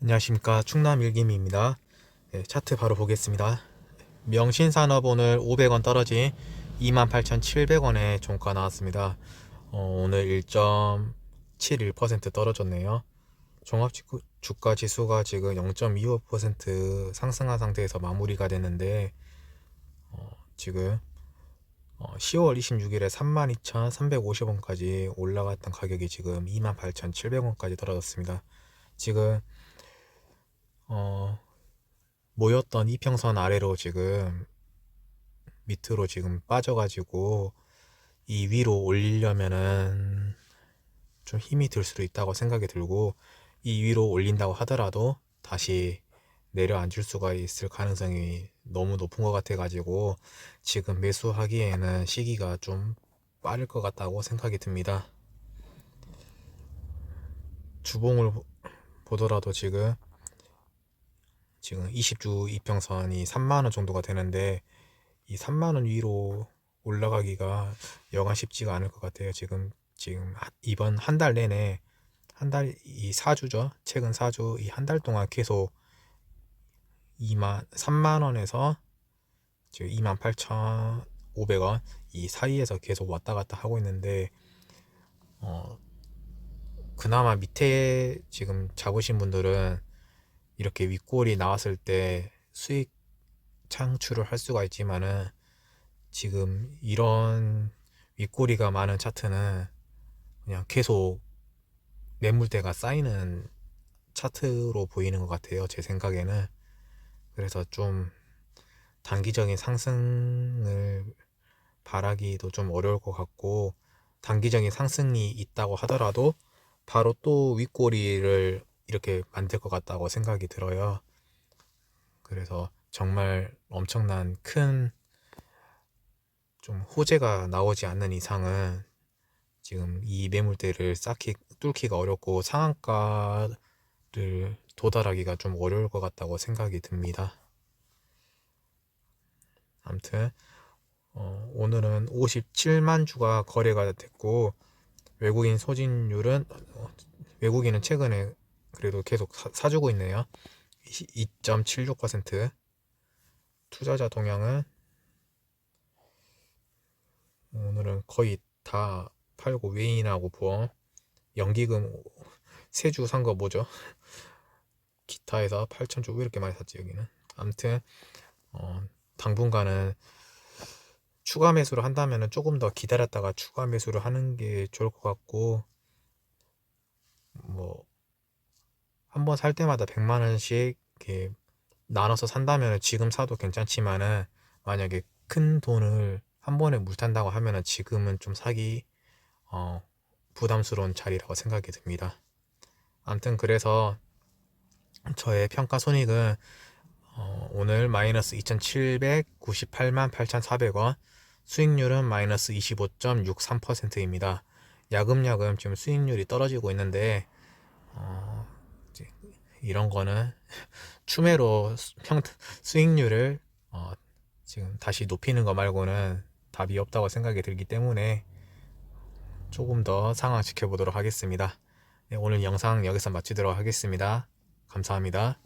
안녕하십니까 충남 일김입니다. 네, 차트 바로 보겠습니다. 명신산업 오늘 500원 떨어진 28,700원에 종가 나왔습니다. 어, 오늘 1.71% 떨어졌네요. 종합 주가 지수가 지금 0.25% 상승한 상태에서 마무리가 됐는데 어, 지금 어, 10월 26일에 32,350원까지 올라갔던 가격이 지금 28,700원까지 떨어졌습니다. 지금 어, 모였던 이평선 아래로 지금 밑으로 지금 빠져가지고 이 위로 올리려면은 좀 힘이 들 수도 있다고 생각이 들고 이 위로 올린다고 하더라도 다시 내려앉을 수가 있을 가능성이 너무 높은 것 같아가지고 지금 매수하기에는 시기가 좀 빠를 것 같다고 생각이 듭니다. 주봉을 보- 보더라도 지금 지금 20주 이평선이 3만원 정도가 되는데 이 3만원 위로 올라가기가 여간 쉽지가 않을 것 같아요. 지금 지금 하- 이번 한 달 내내 한 달 이 4주죠. 최근 4주 이 한 달 동안 계속 2만 3만 원에서 지금 28,500원 이 사이에서 계속 왔다 갔다 하고 있는데 어 그나마 밑에 지금 잡으신 분들은 이렇게 윗골이 나왔을 때 수익 창출을 할 수가 있지만은 지금 이런 윗골이가 많은 차트는 그냥 계속 매물대가 쌓이는 차트로 보이는 것 같아요. 제 생각에는. 그래서 좀 단기적인 상승을 바라기도 좀 어려울 것 같고 단기적인 상승이 있다고 하더라도 바로 또 윗꼬리를 이렇게 만들 것 같다고 생각이 들어요. 그래서 정말 엄청난 큰 좀 호재가 나오지 않는 이상은 지금 이 매물대를 쌓기 뚫기가 어렵고 상한가를 도달하기가 좀 어려울 것 같다고 생각이 듭니다. 아무튼 어, 오늘은 57만 주가 거래가 됐고 외국인 소진율은 어, 외국인은 최근에 그래도 계속 사, 사주고 있네요. 2.76% 투자자 동향은 오늘은 거의 다 팔고 외인하고 보험 연기금 세주 산 거 뭐죠? 기타에서 8천주 왜 이렇게 많이 샀지 여기는 아무튼 어, 당분간은 추가 매수를 한다면 조금 더 기다렸다가 추가 매수를 하는 게 좋을 것 같고 뭐 한 번 살 때마다 100만 원씩 나눠서 산다면 지금 사도 괜찮지만은 만약에 큰 돈을 한 번에 물 탄다고 하면은 지금은 좀 사기 어, 부담스러운 자리라고 생각이 듭니다. 아무튼 그래서 저의 평가 손익은 어, 오늘 마이너스 2,798만 8,400원 수익률은 마이너스 25.63%입니다. 야금야금 지금 수익률이 떨어지고 있는데 어, 이런 거는 추매로 수- 평, 수익률을 어, 지금 다시 높이는 거 말고는 답이 없다고 생각이 들기 때문에 조금 더 상황 지켜보도록 하겠습니다. 네, 오늘 영상 여기서 마치도록 하겠습니다. 감사합니다.